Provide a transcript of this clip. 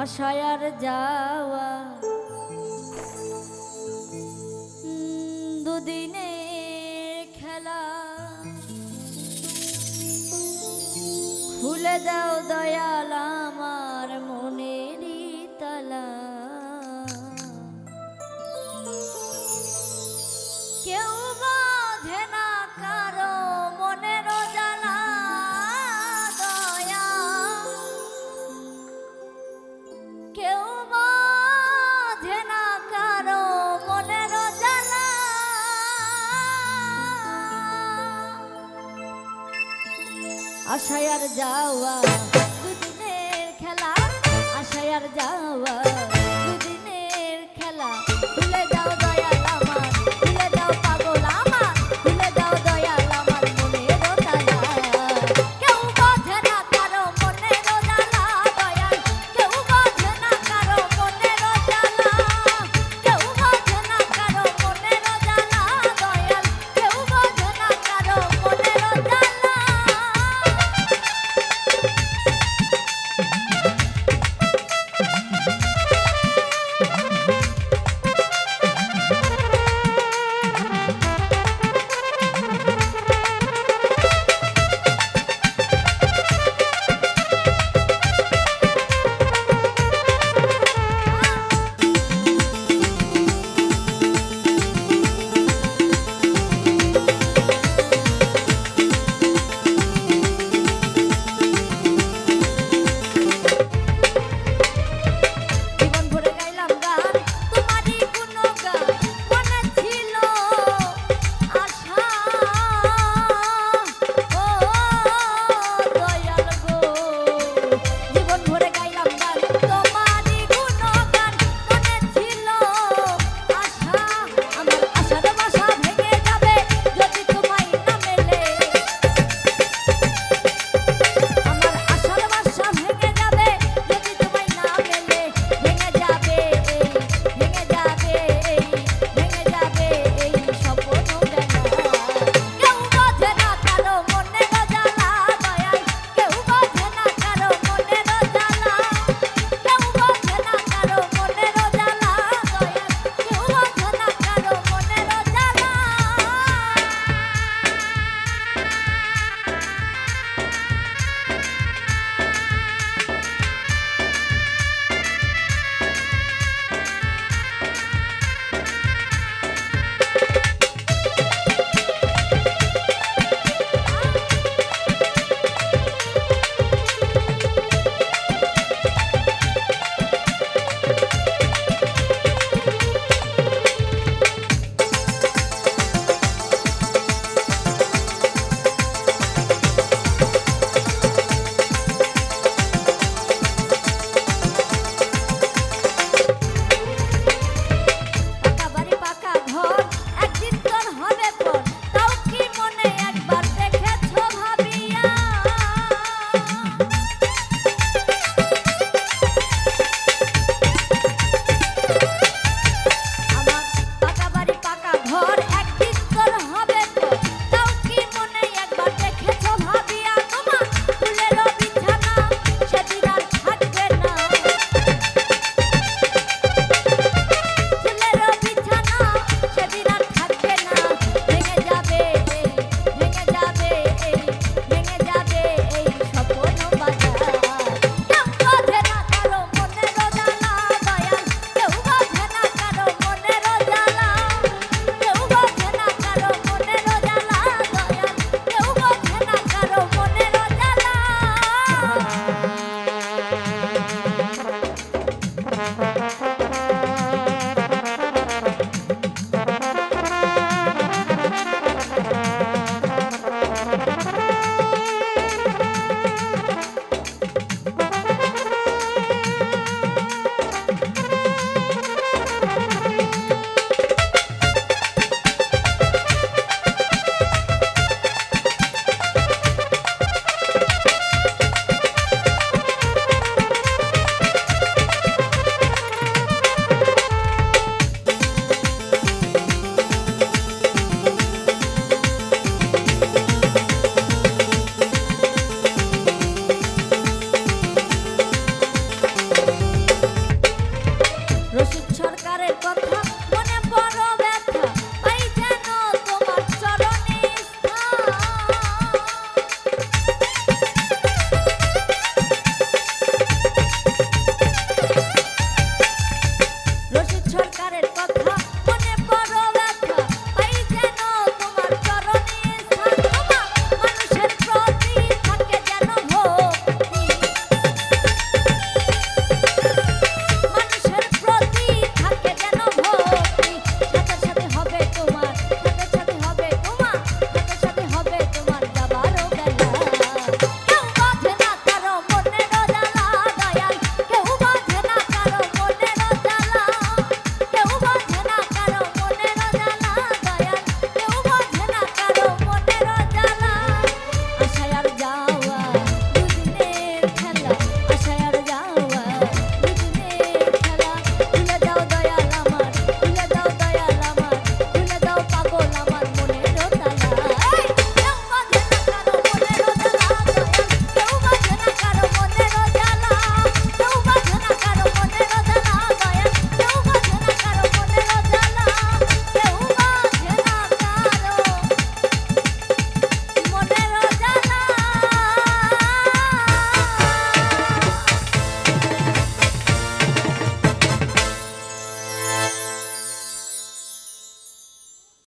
আশায় আর যাওয়া দুদিনে খেলা। খুলে দাও দয়াল আমার। আশায় আর যাওয়া দুদিনের খেলা আশায়ার যাওয়া